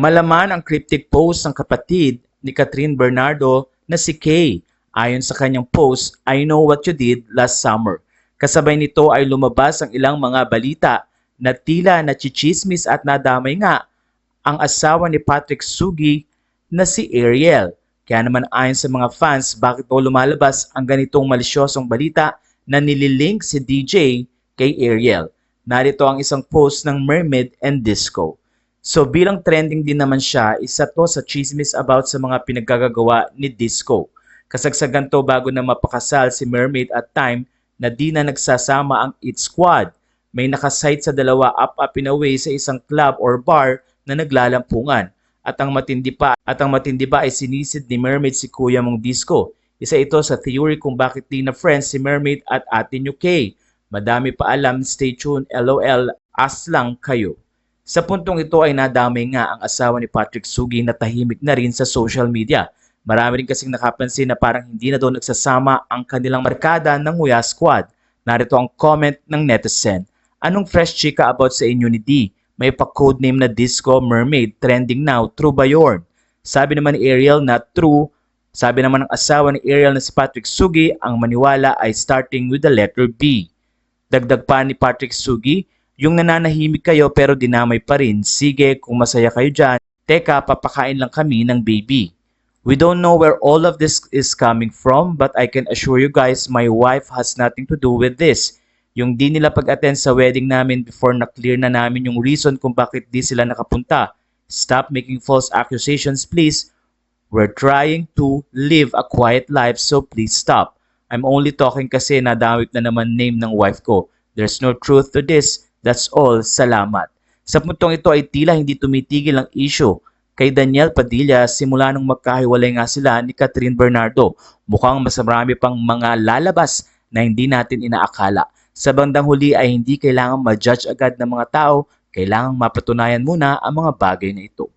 Malaman ang cryptic post ng kapatid ni Catherine Bernardo na si Kay. Ayon sa kanyang post, I know what you did last summer. Kasabay nito ay lumabas ang ilang mga balita na tila nachichismis at nadamay nga ang asawa ni Patrick Sugi na si Ariel. Kaya naman ayon sa mga fans, bakit daw lumalabas ang ganitong malisyosong balita na nililink si DJ kay Ariel. Narito ang isang post ng Mermaid and Disco. So bilang trending din naman siya, isa to sa chismis about sa mga pinaggagawa ni Disco. Kasagsagan to bago na mapakasal si Mermaid at time na di na nagsasama ang It Squad. May nakasite sa dalawa up up in a way sa isang club or bar na naglalampungan. At ang matindi pa, at ang matindi pa ay sinisid ni Mermaid si Kuya mong Disco. Isa ito sa theory kung bakit di na friends si Mermaid at Ate New Kay. Madami pa alam, stay tuned, LOL, as lang kayo. Sa puntong ito ay nadamay nga ang asawa ni Patrick Sugi na tahimik na rin sa social media. Marami rin kasing nakapansin na parang hindi na daw nagsasama ang kanilang markada ng Huya Squad. Narito ang comment ng netizen. Anong fresh chika about sa inyo ni D? May pa-codename na Disco Mermaid trending now, true ba yun? Sabi naman ni Ariel na true. Sabi naman ng asawa ni Ariel na si Patrick Sugi, ang maniwala ay starting with the letter B. Dagdag pa ni Patrick Sugi, yung nananahimik kayo pero dinamay pa rin. Sige, kung masaya kayo dyan, teka, papakain lang kami ng baby. We don't know where all of this is coming from but I can assure you guys my wife has nothing to do with this. Yung di nila pag-attend sa wedding namin before na clear na namin yung reason kung bakit di sila nakapunta. Stop making false accusations please. We're trying to live a quiet life so please stop. I'm only talking kasi nadawit na naman name ng wife ko. There's no truth to this. That's all. Salamat. Sa puntong ito ay tila hindi tumitigil ang issue kay Daniel Padilla simula nung magkahiwalay nga sila ni Catherine Bernardo. Mukhang mas marami pang mga lalabas na hindi natin inaakala. Sa bandang huli ay hindi kailangan ma-judge agad ng mga tao, kailangang mapatunayan muna ang mga bagay na ito.